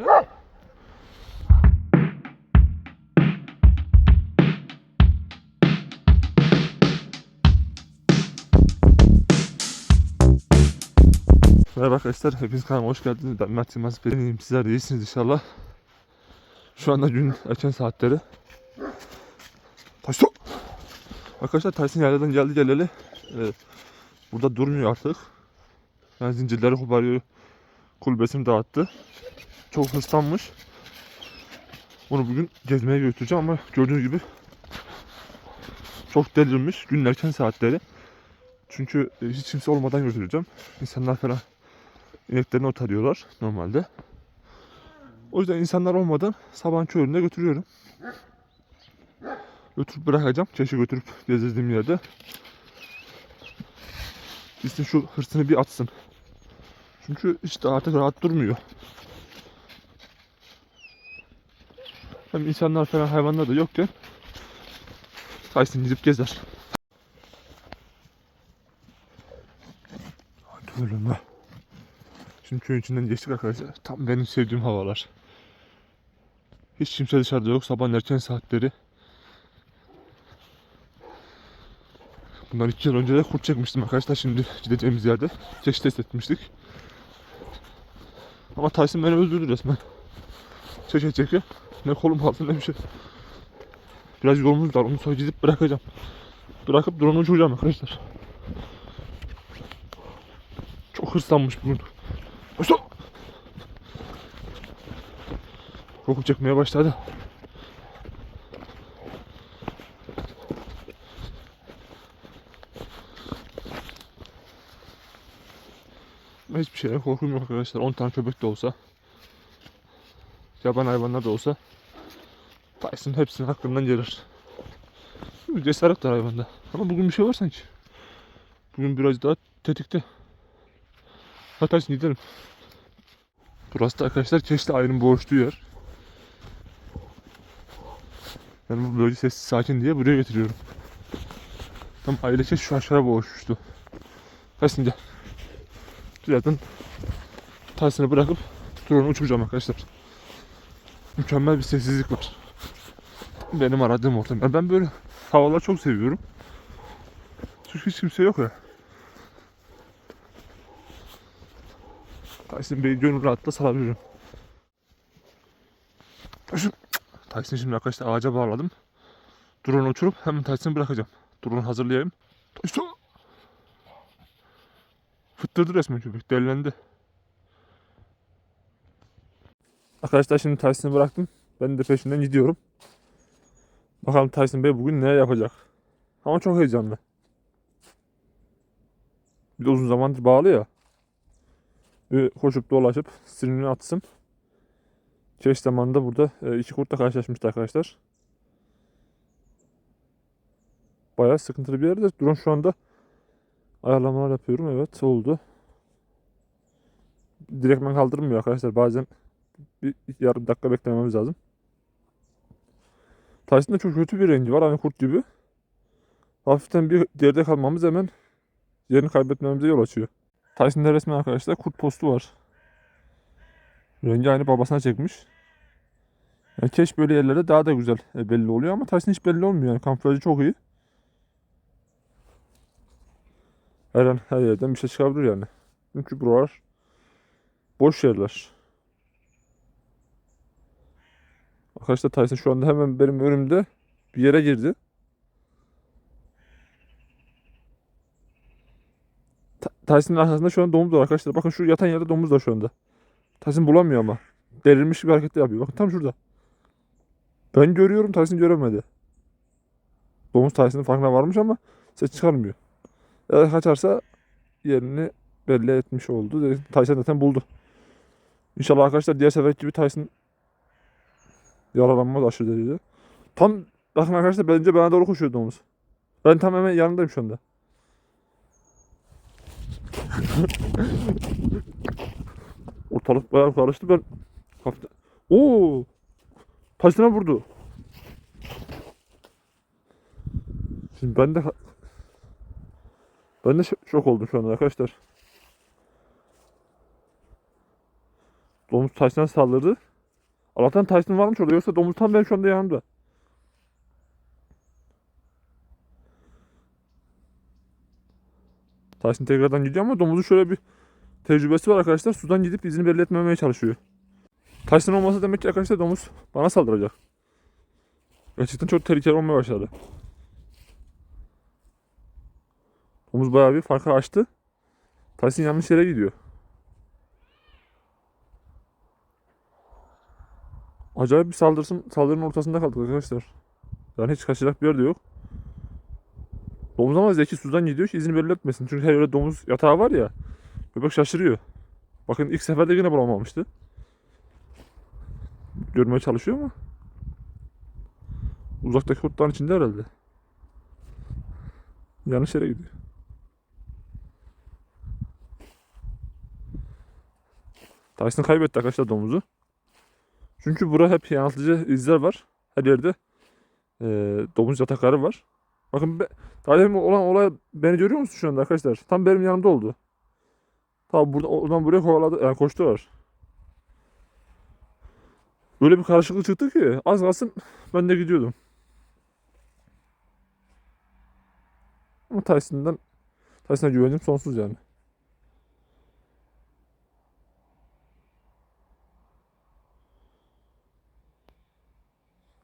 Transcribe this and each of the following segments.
Merhaba arkadaşlar, hepiniz kanalıma hoş geldiniz. Ben Mert Yılmaz Benim sizler de iyisiniz inşallah. Şu anda gün erken saatleri. Taşto! Arkadaşlar Tyson yerlerden geldi geleli. Ee, burada durmuyor artık. Yani zincirleri koparıyor. Kulübesini dağıttı. Çok hırslanmış. Onu bugün gezmeye götüreceğim ama gördüğünüz gibi çok delirmiş. Günün erken saatleri. Çünkü e, hiç kimse olmadan götüreceğim. İnsanlar falan ineklerini otarıyorlar normalde. O yüzden insanlar olmadan sabahın köründe götürüyorum. Götürüp bırakacağım. Çeşe götürüp gezdirdiğim yerde. Gitsin şu hırsını bir atsın. Çünkü işte artık rahat durmuyor. Hem insanlar falan hayvanlar da yokken Tyson gidip gezer. Hadi oğlum be. Şimdi köyün içinden geçtik arkadaşlar. Tam benim sevdiğim havalar. Hiç kimse dışarıda yok. Sabahın erken saatleri. Bundan iki yıl önce de kurt çekmiştim arkadaşlar. Şimdi gideceğimiz yerde çeşit test etmiştik. Ama Tyson beni öldürdü resmen. Çeke çeke. Ne kolum aldı ne bir şey. Biraz yolumuz var. Onu sonra gidip bırakacağım. Bırakıp drone uçuracağım arkadaşlar. Çok hırslanmış bugün. Başla. Koku çekmeye başladı. Hiçbir şeyden korkum yok arkadaşlar. 10 tane köpek de olsa, yaban hayvanlar da olsa Tyson hepsinin hakkından gelir. Bir cesaret var hayvanda. Ama bugün bir şey var sanki. Bugün biraz daha tetikte. Hatta Tyson gidelim. Burası da arkadaşlar Keşli Ayı'nın boğuştuğu yer. Ben bu bölge sessiz sakin diye buraya getiriyorum. Tam ailece şu aşağıya boğuşmuştu. Tyson gel. Zaten Tyson'ı bırakıp drone'u uçuracağım arkadaşlar. Mükemmel bir sessizlik var. Benim aradığım ortam. Yani ben böyle havaları çok seviyorum. Çünkü hiç kimse yok ya. Tyson Bey'i gönül rahatla salabilirim. Tyson. Tyson şimdi arkadaşlar ağaca bağladım. Drone uçurup hemen Tyson'ı bırakacağım. Drone hazırlayayım. Tyson. Fıttırdı resmen köpek. Delilendi. Arkadaşlar şimdi Tyson'ı bıraktım. Ben de peşinden gidiyorum. Bakalım Tyson Bey bugün ne yapacak. Ama çok heyecanlı. Bir de uzun zamandır bağlı ya. Bir koşup dolaşıp sinirini atsın. Keş zamanında burada e, iki kurtla karşılaşmıştı arkadaşlar. Bayağı sıkıntılı bir yerde. Drone şu anda ayarlamalar yapıyorum. Evet oldu. Direktmen kaldırmıyor arkadaşlar. Bazen bir yarım dakika beklememiz lazım. Tyson'da çok kötü bir rengi var. Hani kurt gibi. Hafiften bir geride kalmamız hemen yerini kaybetmemize yol açıyor. Tyson'da resmen arkadaşlar kurt postu var. Rengi aynı babasına çekmiş. Yani keş böyle yerlere daha da güzel e, belli oluyor ama Tyson hiç belli olmuyor. Yani kamuflajı çok iyi. Her an her yerden bir şey çıkabilir yani. Çünkü buralar boş yerler. Arkadaşlar Tyson şu anda hemen benim önümde bir yere girdi. Tyson'ın arkasında şu an domuz var arkadaşlar. Bakın şu yatan yerde domuz var şu anda. Tyson bulamıyor ama. Derilmiş bir hareket yapıyor. Bakın tam şurada. Ben görüyorum Tyson göremedi. Domuz Tyson'ın farkına varmış ama ses çıkarmıyor. Eğer kaçarsa yerini belli etmiş oldu. Tyson zaten buldu. İnşallah arkadaşlar diğer sefer gibi Tyson yaralanmaz aşırı derecede. Tam bakın arkadaşlar bence bana doğru koşuyor domuz. Ben tam hemen yanındayım şu anda. Ortalık bayağı karıştı ben. Oo! Tyson'a vurdu. Şimdi ben de ben de şok- oldum şu anda arkadaşlar. Domuz Tyson'a saldırdı. Allah'tan Tyson varmış orada. Yoksa domuz tam benim şu anda yanımda. Tyson tekrardan gidiyor ama domuzun şöyle bir tecrübesi var arkadaşlar. Sudan gidip izini belli etmemeye çalışıyor. Tyson olmasa demek ki arkadaşlar domuz bana saldıracak. Gerçekten çok tehlikeli olmaya başladı. Domuz bayağı bir farkı açtı. Tyson yanlış yere gidiyor. Acayip bir saldırısın, saldırının ortasında kaldık arkadaşlar. Yani hiç kaçacak bir yer de yok. Domuz ama zeki sudan gidiyor ki izini belli etmesin. Çünkü her yerde domuz yatağı var ya. Köpek şaşırıyor. Bakın ilk seferde yine bulamamıştı. Görmeye çalışıyor ama. Uzaktaki kurtların içinde herhalde. Yanlış yere gidiyor. Tyson kaybetti arkadaşlar domuzu. Çünkü bura hep yanıltıcı izler var. Her yerde eee domuz yatakları var. Bakın be, daha olan olay beni görüyor musun şu anda arkadaşlar? Tam benim yanımda oldu. Tamam burada oradan buraya kovaladı yani koştular. Böyle bir karışıklık çıktı ki az kalsın ben de gidiyordum. Ama Tyson'dan Tyson'a güvenim sonsuz yani.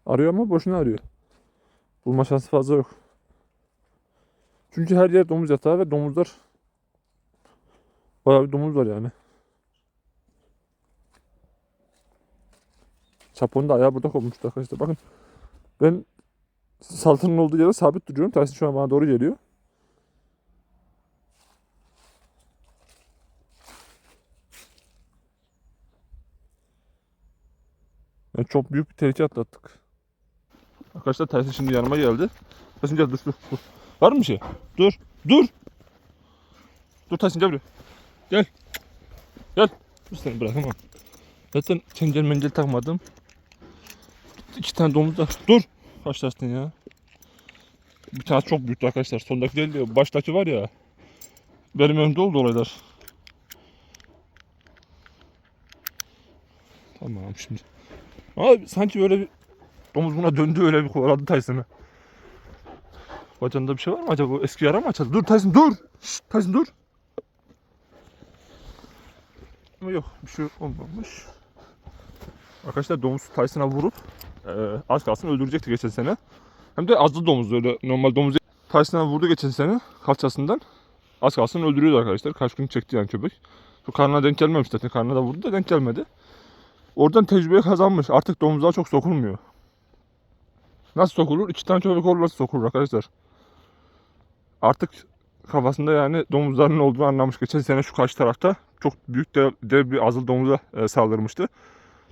Arıyor ama boşuna arıyor. Bulma şansı fazla yok. Çünkü her yer domuz yatağı ve domuzlar bayağı bir domuz var yani. Çaponun da ayağı burada kopmuştu arkadaşlar. Bakın ben saltının olduğu yere sabit duruyorum. Tyson şu an bana doğru geliyor. Yani çok büyük bir tehlike atlattık. Arkadaşlar Tyson şimdi yanıma geldi. Gel dur dur. dur. Var mı bir şey? Dur. Dur. Dur Tyson gel buraya. Gel. Gel. Dur seni bırakamam. Zaten çengel mengel takmadım. İki tane domuz da. Dur. Başlarsın ya. Bir tane çok büyüktü arkadaşlar. Sondaki değil de baştaki var ya. Benim önümde oldu olaylar. Tamam şimdi. Abi sanki böyle bir domuz buna döndü öyle bir kovaladı Tyson'ı. Bacağında bir şey var mı acaba? Eski yara mı açıldı? Dur Tyson dur. Şşt, Tyson dur. Ama yok bir şey olmamış. Arkadaşlar domuz Tyson'a vurup e, az kalsın öldürecekti geçen sene. Hem de azlı domuz öyle normal domuz. Tyson'a vurdu geçen sene kalçasından. Az kalsın öldürüyordu arkadaşlar. Kaç gün çekti yani köpek. Şu karnına denk gelmemiş zaten. Karnına da vurdu da denk gelmedi. Oradan tecrübe kazanmış. Artık domuzlar çok sokulmuyor. Nasıl sokulur? İki tane köpek olursa sokulur arkadaşlar. Artık kafasında yani domuzların olduğunu anlamış. Geçen sene şu karşı tarafta çok büyük dev, dev bir azıl domuza e, saldırmıştı.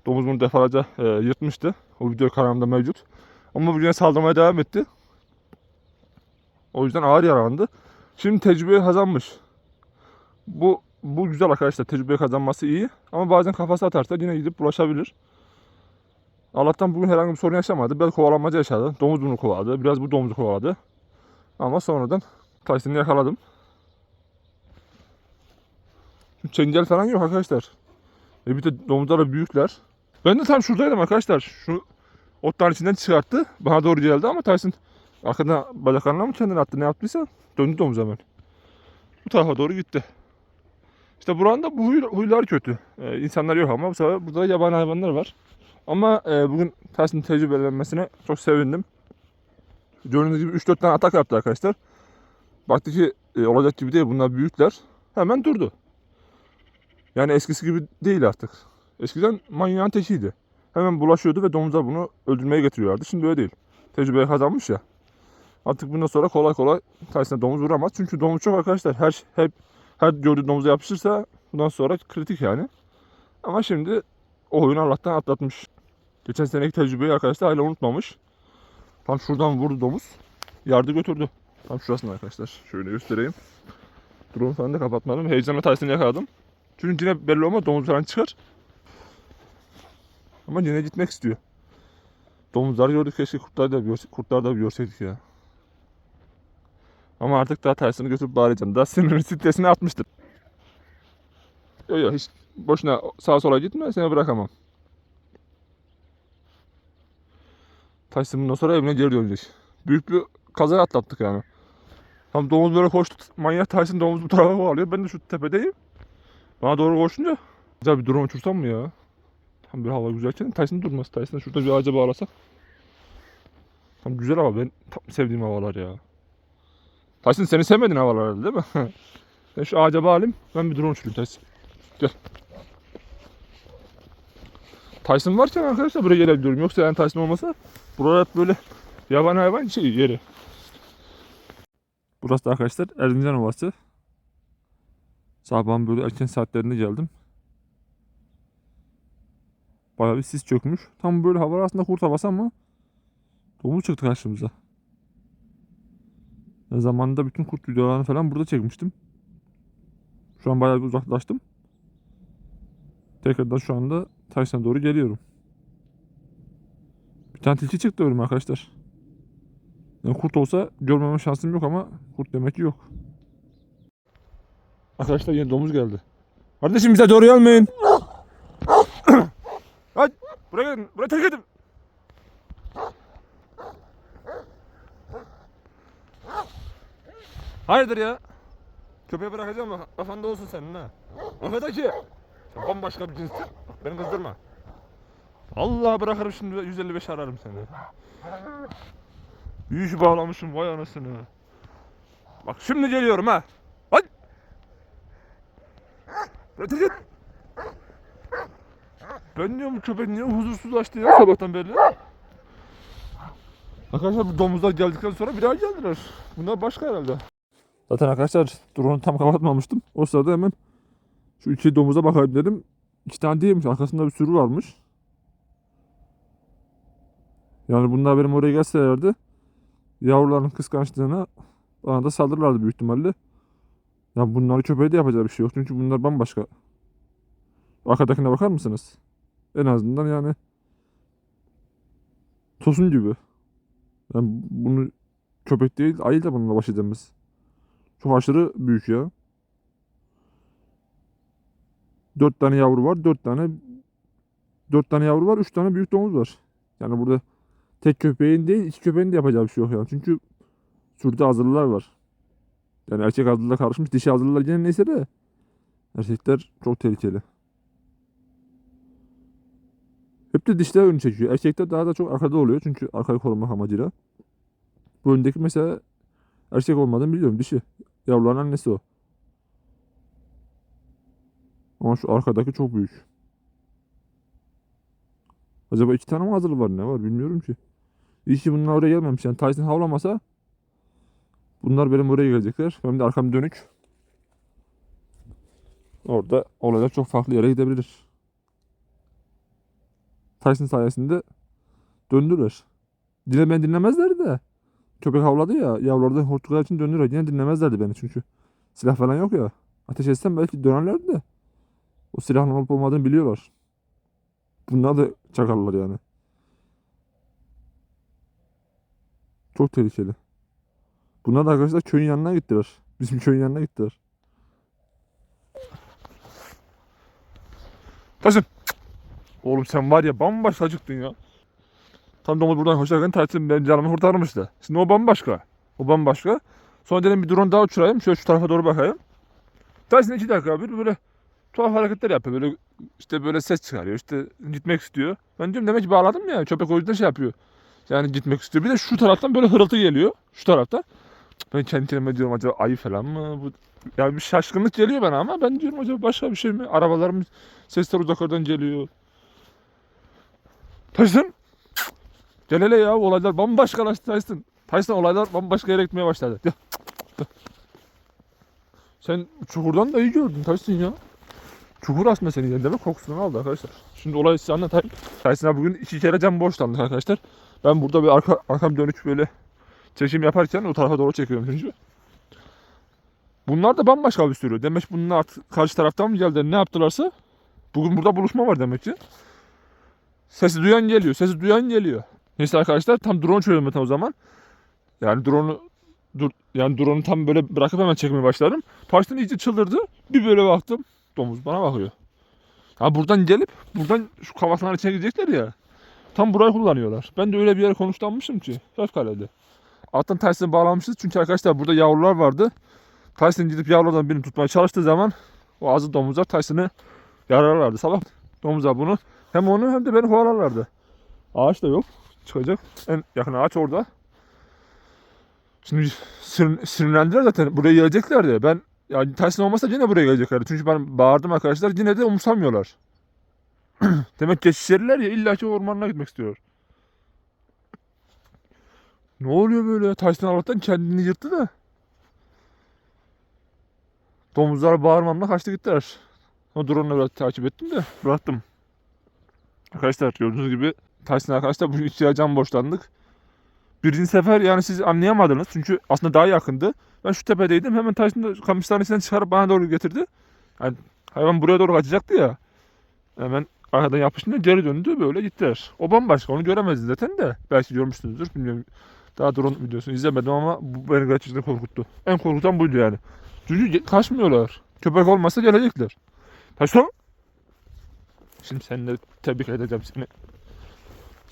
Domuz bunu defalarca e, yırtmıştı. O video kanalımda mevcut. Ama bu saldırmaya devam etti. O yüzden ağır yaralandı. Şimdi tecrübe kazanmış. Bu bu güzel arkadaşlar. Tecrübe kazanması iyi. Ama bazen kafası atarsa yine gidip bulaşabilir. Allah'tan bugün herhangi bir sorun yaşamadı. Belki kovalanmaca yaşadı. Domuz bunu kovaladı. Biraz bu domuzu kovaladı. Ama sonradan Tyson'ı yakaladım. Çengel falan yok arkadaşlar. E bir de domuzlar büyükler. Ben de tam şuradaydım arkadaşlar. Şu otların içinden çıkarttı. Bana doğru geldi ama Tyson arkadan bacaklarına mı kendini attı ne yaptıysa döndü domuz hemen. Bu tarafa doğru gitti. İşte buranın da bu huy, huylar kötü. Ee, insanlar yok ama bu sefer burada yabani hayvanlar var. Ama e, bugün Tyson tecrübelenmesine çok sevindim. Gördüğünüz gibi 3-4 tane atak yaptı arkadaşlar. Baktı ki e, olacak gibi değil bunlar büyükler. Hemen durdu. Yani eskisi gibi değil artık. Eskiden manyağın tekiydi. Hemen bulaşıyordu ve domuzlar bunu öldürmeye getiriyorlardı. Şimdi öyle değil. Tecrübeyi kazanmış ya. Artık bundan sonra kolay kolay Tyson'a domuz vuramaz. Çünkü domuz çok arkadaşlar. Her hep her gördüğü domuza yapışırsa bundan sonra kritik yani. Ama şimdi o oyunu Allah'tan atlatmış. Geçen seneki tecrübeyi arkadaşlar hala unutmamış. Tam şuradan vurdu domuz. Yardı götürdü. Tam şurasında arkadaşlar. Şöyle göstereyim. Drone falan da kapatmadım. Heyecanla Tyson'ı yakaladım. Çünkü yine belli olmaz domuz falan çıkar. Ama yine gitmek istiyor. Domuzlar gördük keşke kurtlar da kurtlar da görseydik ya. Ama artık daha Tyson'ı götürüp bağıracağım. Daha sinirin stresini atmıştır. Yok yok hiç boşuna sağa sola gitme seni bırakamam. Bundan sonra evine geri dönecek. Büyük bir kaza atlattık yani. Tam domuz böyle koştu. Manyak Tyson domuz bu tarafa kovalıyor. Ben de şu tepedeyim. Bana doğru koşunca. Güzel bir drone uçursam mı ya? Tam bir hava güzelken Tyson durmaz. Tyson şurada bir ağaca bağlasak. Tam güzel hava. Ben tam sevdiğim havalar ya. Tyson seni sevmedin havalar değil mi? ben şu ağaca bağlayayım. Ben bir drone uçurayım Tyson. Gel. Tyson varken arkadaşlar buraya gelebiliyorum. Yoksa yani Tyson olmasa buralar hep böyle yaban hayvan şey yeri. Burası da arkadaşlar Erzincan Ovası. Sabahın böyle erken saatlerinde geldim. Bayağı bir sis çökmüş. Tam böyle hava aslında kurt havası ama domuz çıktı karşımıza. Ne zamanında bütün kurt videolarını falan burada çekmiştim. Şu an bayağı bir uzaklaştım. Tekrardan şu anda Tyson'a doğru geliyorum. Tane tilki çıktı önüme arkadaşlar. Yani kurt olsa görmeme şansım yok ama kurt demek ki yok. Arkadaşlar yine domuz geldi. Kardeşim bize doğru gelmeyin. Hadi buraya gelin. Buraya terk edin. Hayırdır ya? Köpeği bırakacağım bak. Kafanda olsun senin ha. Affedaki. Sen bambaşka bir cinssin. Bak, Beni kızdırma. Allah bırakırım şimdi 155 ararım seni. İş bağlamışım vay anasını. Bak şimdi geliyorum ha. Hadi. Bırak git. Ben diyorum köpek niye huzursuzlaştı ya sabahtan beri. Arkadaşlar bu domuzlar geldikten sonra bir daha geldiler. Bunlar başka herhalde. Zaten arkadaşlar drone'u tam kapatmamıştım. O sırada hemen şu iki domuza bakayım dedim. İki tane değilmiş. Arkasında bir sürü varmış. Yani bunlar benim oraya gelselerdi yavruların kıskançlığına bana da saldırırlardı büyük ihtimalle. Ya bunları köpeğe de yapacağı bir şey yok. Çünkü bunlar bambaşka. Arkadakine bakar mısınız? En azından yani tosun gibi. Yani bunu köpek değil ayı da bununla baş edemez. Çok aşırı büyük ya. Dört tane yavru var. Dört tane dört tane yavru var. Üç tane büyük domuz var. Yani burada tek köpeğin değil iki köpeğin de yapacağı bir şey yok yani. Çünkü sürüde azırlılar var. Yani erkek azırlılar karışmış. Dişi azırlılar gene neyse de erkekler çok tehlikeli. Hep de dişler ön çekiyor. Erkekler daha da çok arkada oluyor. Çünkü arkayı korumak amacıyla. Bu öndeki mesela erkek olmadığını biliyorum. Dişi. Yavruların annesi o. Ama şu arkadaki çok büyük. Acaba iki tane mi hazırlı var ne var bilmiyorum ki. İyi bunlar oraya gelmemiş. Yani Tyson havlamasa bunlar benim oraya gelecekler. Benim de arkam dönük. Orada olaylar çok farklı yere gidebilir. Tyson sayesinde döndüler. Dinlemeyen dinlemezlerdi de. Köpek havladı ya. Yavrulardan horttukları için döndüler. Yine dinlemezlerdi beni çünkü. Silah falan yok ya. Ateş etsem belki dönerlerdi de. O silahın olup olmadığını biliyorlar. Bunlar da çakallar yani. Çok tehlikeli. Bunlar da arkadaşlar köyün yanına gittiler. Bizim köyün yanına gittiler. Taşın. Oğlum sen var ya bambaşka acıktın ya. Tam domuz buradan koşarken Tyson benim canımı kurtarmıştı. Şimdi o bambaşka. O bambaşka. Sonra dedim bir drone daha uçurayım. Şöyle şu tarafa doğru bakayım. Tyson iki dakika bir böyle tuhaf hareketler yapıyor. Böyle işte böyle ses çıkarıyor. İşte gitmek istiyor. Ben diyorum demek ki bağladım ya. Köpek o yüzden şey yapıyor. Yani gitmek istiyor. Bir de şu taraftan böyle hırıltı geliyor. Şu taraftan. Ben kendi kendime diyorum acaba ayı falan mı? Bu yani bir şaşkınlık geliyor bana ama ben diyorum acaba başka bir şey mi? Arabaların sesler uzaklardan geliyor. Tyson! Gel hele ya olaylar bambaşkalaştı Tyson. Tyson olaylar bambaşka yere gitmeye başladı. Sen çukurdan da iyi gördün Tyson ya. Çukur aslında senin yerinde ve kokusunu aldı arkadaşlar. Şimdi olayı size anlatayım. Tyson'a bugün iki kere cam borçlandık arkadaşlar. Ben burada bir arka, arkam dönük böyle çekim yaparken o tarafa doğru çekiyorum çünkü. Bunlar da bambaşka bir sürü. Demek bunlar artık karşı taraftan mı geldi ne yaptılarsa. Bugün burada buluşma var demek ki. Sesi duyan geliyor. Sesi duyan geliyor. Neyse arkadaşlar tam drone çözüyorum ben o zaman. Yani drone'u dur yani drone'u tam böyle bırakıp hemen çekmeye başladım. Taştan iyice çıldırdı. Bir böyle baktım. Domuz bana bakıyor. Ha buradan gelip buradan şu kafasına içine girecekler ya. Tam burayı kullanıyorlar. Ben de öyle bir yere konuşlanmışım ki. Fevkalade. Alttan Tyson'ı bağlamışız. Çünkü arkadaşlar burada yavrular vardı. Tyson gidip yavrulardan birini tutmaya çalıştığı zaman o azı domuzlar Tyson'ı yararlardı. Sabah domuzlar bunu hem onu hem de beni kovalarlardı. Ağaç da yok. Çıkacak. En yakın ağaç orada. Şimdi sinir, sinirlendiler zaten. Buraya geleceklerdi. Ben yani Tyson olmasa yine buraya geleceklerdi. Çünkü ben bağırdım arkadaşlar. Yine de umursamıyorlar. Demek geçişleriler ya illaki ormanına gitmek istiyor. Ne oluyor böyle? Tyson Allah'tan kendini yırttı da. Domuzlar bağırmamla kaçtı gittiler. O drone'la biraz takip ettim de bıraktım. Arkadaşlar gördüğünüz gibi Tyson arkadaşlar bugün iki can borçlandık. Birinci sefer yani siz anlayamadınız çünkü aslında daha yakındı. Ben şu tepedeydim hemen Tyson da kamış tanesinden çıkarıp bana doğru getirdi. Yani hayvan buraya doğru kaçacaktı ya. Hemen arkadan yapışınca geri döndü böyle gittiler. O bambaşka onu göremezdiniz zaten de. Belki görmüşsünüzdür bilmiyorum. Daha drone videosunu izlemedim ama bu beni gerçekten korkuttu. En korkutan buydu yani. Çünkü kaçmıyorlar. Köpek olmasa gelecekler. Taşo. Şimdi seninle tebrik edeceğim seni.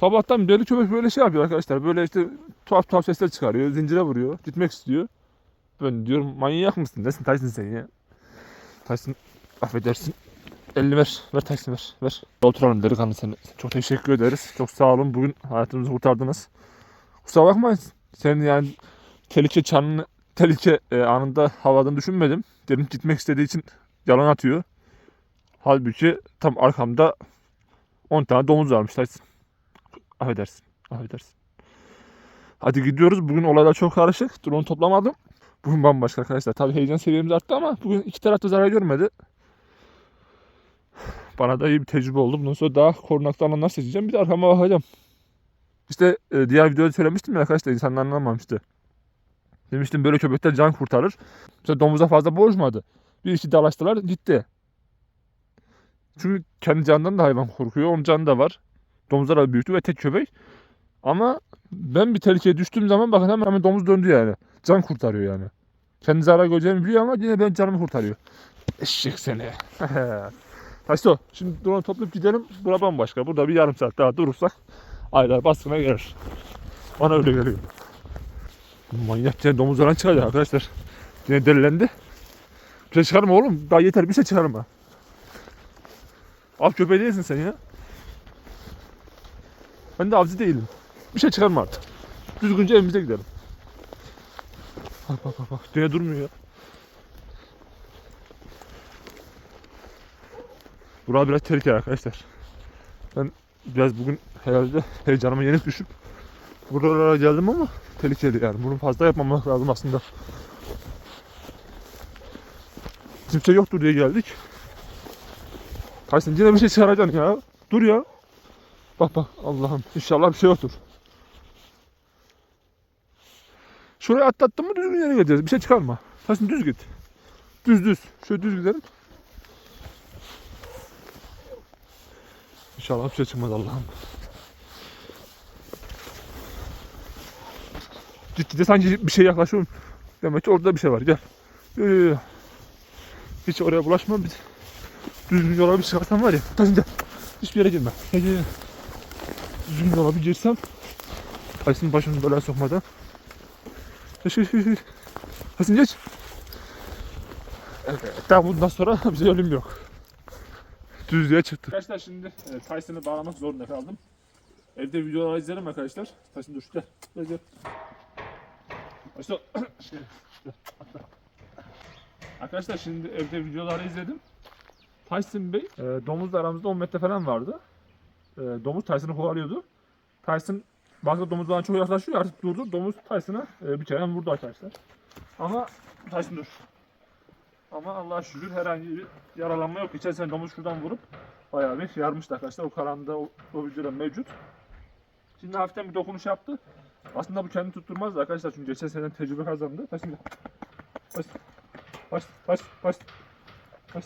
Sabahtan beri köpek böyle şey yapıyor arkadaşlar. Böyle işte tuhaf tuhaf sesler çıkarıyor. Zincire vuruyor. Gitmek istiyor. Ben diyorum manyak mısın? Nesin Tyson sen ya? Tyson affedersin. Elini ver. Ver Tyson ver. Ver. Oturalım delikanlı seni. Çok teşekkür ederiz. Çok sağ olun. Bugün hayatımızı kurtardınız. Kusura bakmayın. Senin yani tehlike çanını tehlike e, anında havadığını düşünmedim. Dedim gitmek istediği için yalan atıyor. Halbuki tam arkamda 10 tane domuz varmış. Affedersin. Affedersin. Hadi gidiyoruz. Bugün olaylar çok karışık. Drone toplamadım. Bugün bambaşka arkadaşlar. Tabii heyecan seviyemiz arttı ama bugün iki tarafta zarar görmedi. Bana da iyi bir tecrübe oldu. Bundan sonra daha korunaklı alanlar seçeceğim. Bir de arkama bakacağım. İşte e, diğer videoda söylemiştim ya arkadaşlar insanlar anlamamıştı. Demiştim böyle köpekler can kurtarır. Mesela domuza fazla boğuşmadı. Bir iki dalaştılar gitti. Çünkü kendi canından da hayvan korkuyor. Onun canı da var. Domuzlar da büyüktü ve tek köpek. Ama ben bir tehlikeye düştüğüm zaman bakın hemen, hemen domuz döndü yani. Can kurtarıyor yani. Kendi zarar göreceğini biliyor ama yine ben canımı kurtarıyor. Eşek seni. Taşto şimdi drone toplayıp gidelim. Bura bambaşka. Burada bir yarım saat daha durursak aylar baskına gelir. Bana öyle geliyor. Manyak yine domuzlardan çıkacak arkadaşlar. Yine delilendi. Bir şey çıkarma oğlum. Daha yeter bir şey çıkarma. Av köpeği değilsin sen ya. Ben de avcı değilim. Bir şey çıkarma artık. Düzgünce evimize gidelim. Bak bak bak bak. Yine durmuyor ya. Burası biraz tehlikeli arkadaşlar. Ben biraz bugün herhalde heyecanıma yenik düşüp buralara geldim ama tehlikeli yani. Bunu fazla yapmamak lazım aslında. Kimse yoktur diye geldik. Tyson yine bir şey çıkaracaksın ya. Dur ya. Bak bak Allah'ım inşallah bir şey yoktur. Şuraya atlattın mı düzgün yere gideceğiz. Bir şey çıkarma. Tyson düz git. Düz düz. Şöyle düz gidelim. İnşallah bir şey çıkmaz Allah'ım. Gitgide sanki bir şey yaklaşıyorum. Demek ki orada bir şey var. Gel. Yürü. Hiç oraya bulaşma. Biz düzgün yola bir çıkarsam var ya. Tyson gel. Hiçbir yere girme. Gel gel. Düzgün yola bir girsem. Tyson başını belaya sokmadan. Geç geç geç. Tyson geç. Evet, daha bundan sonra bize ölüm yok. Düzlüğe çıktık. Arkadaşlar şimdi e, Tyson'ı bağlamak zorunda kaldım. Evde videolar izlerim arkadaşlar. Tyson dur gel. Gel gel. Başla. Şey. Arkadaşlar şimdi evde videoları izledim. Tyson Bey e, domuzla aramızda 10 metre falan vardı. E, domuz Tyson'ı kovalıyordu. Tyson baktı domuz bana çok yaklaşıyor artık durdu. Domuz Tyson'a e, bir kere vurdu arkadaşlar. Ama Tyson dur. Ama Allah'a şükür herhangi bir yaralanma yok. Geçen sene domuz şuradan vurup bayağı bir yarmıştı arkadaşlar. O karanlıkta o, o videoda mevcut. Şimdi hafiften bir dokunuş yaptı. Aslında bu kendini tutturmazdı arkadaşlar çünkü geçen sene tecrübe kazandı. Taş şimdi. Baş. Baş. Baş. Baş. Baş.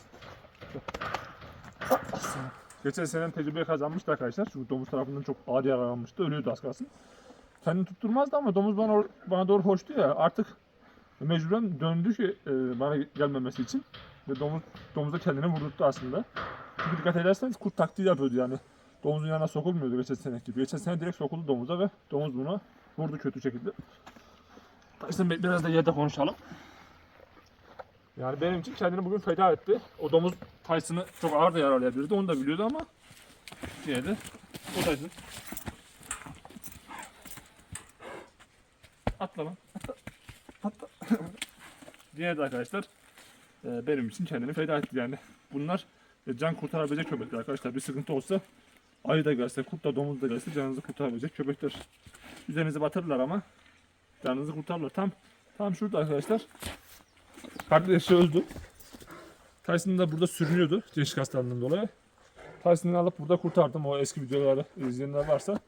Geçen sene tecrübe kazanmıştı arkadaşlar. Çünkü domuz tarafından çok ağır yaralanmıştı. Ölüyordu az kalsın. Kendini tutturmazdı ama domuz bana, bana doğru koştu ya artık mecburen döndü ki e, bana gelmemesi için. Ve domuz, domuza kendini vurdurttu aslında. Çünkü dikkat ederseniz kurt taktiği yapıyordu yani. domuzun yanına sokulmuyordu geçen seneki gibi. Geçen sene direkt sokuldu domuza ve domuz bunu vurdu kötü şekilde. Bey biraz da yerde konuşalım. Yani benim için kendini bugün feda etti. O domuz Tyson'ı çok ağır da yaralayabilirdi. Onu da biliyordu ama yine de o Tyson. Atla lan. Yine de arkadaşlar e, benim için kendini feda etti yani. Bunlar e, can kurtarabilecek köpekler arkadaşlar. Bir sıkıntı olsa ayı da gelse, kurt da domuz da gelse canınızı kurtarabilecek köpekler. Üzerinize batırırlar ama canınızı kurtarırlar. Tam tam şurada arkadaşlar. Kardeşi öldü. Tyson da burada sürünüyordu gençlik hastalığından dolayı. Tyson'ı alıp burada kurtardım. O eski videoları izleyenler varsa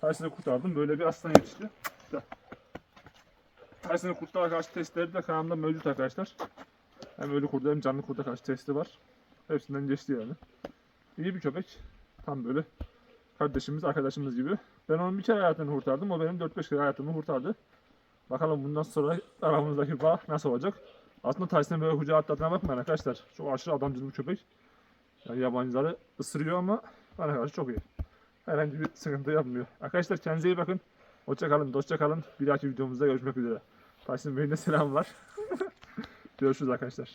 Tyson'ı kurtardım. Böyle bir aslan yetişti. İşte. Tyson'ı kurtlara karşı testleri de kanalımda mevcut arkadaşlar. Hem ölü kurda hem canlı kurda karşı testi var. Hepsinden geçti yani. İyi bir köpek. Tam böyle kardeşimiz, arkadaşımız gibi. Ben onun bir kere hayatını kurtardım. O benim 4-5 kere hayatımı kurtardı. Bakalım bundan sonra aramızdaki bağ nasıl olacak. Aslında Tyson'ın böyle kucağa atladığına bakmayın arkadaşlar. Çok aşırı adamcıl bir köpek. Yani yabancıları ısırıyor ama bana karşı çok iyi. Herhangi bir sıkıntı yapmıyor. Arkadaşlar kendinize iyi bakın. Hoşça kalın, dostça kalın. Bir dahaki videomuzda görüşmek üzere. Tyson Bey'in de selam var. Görüşürüz arkadaşlar.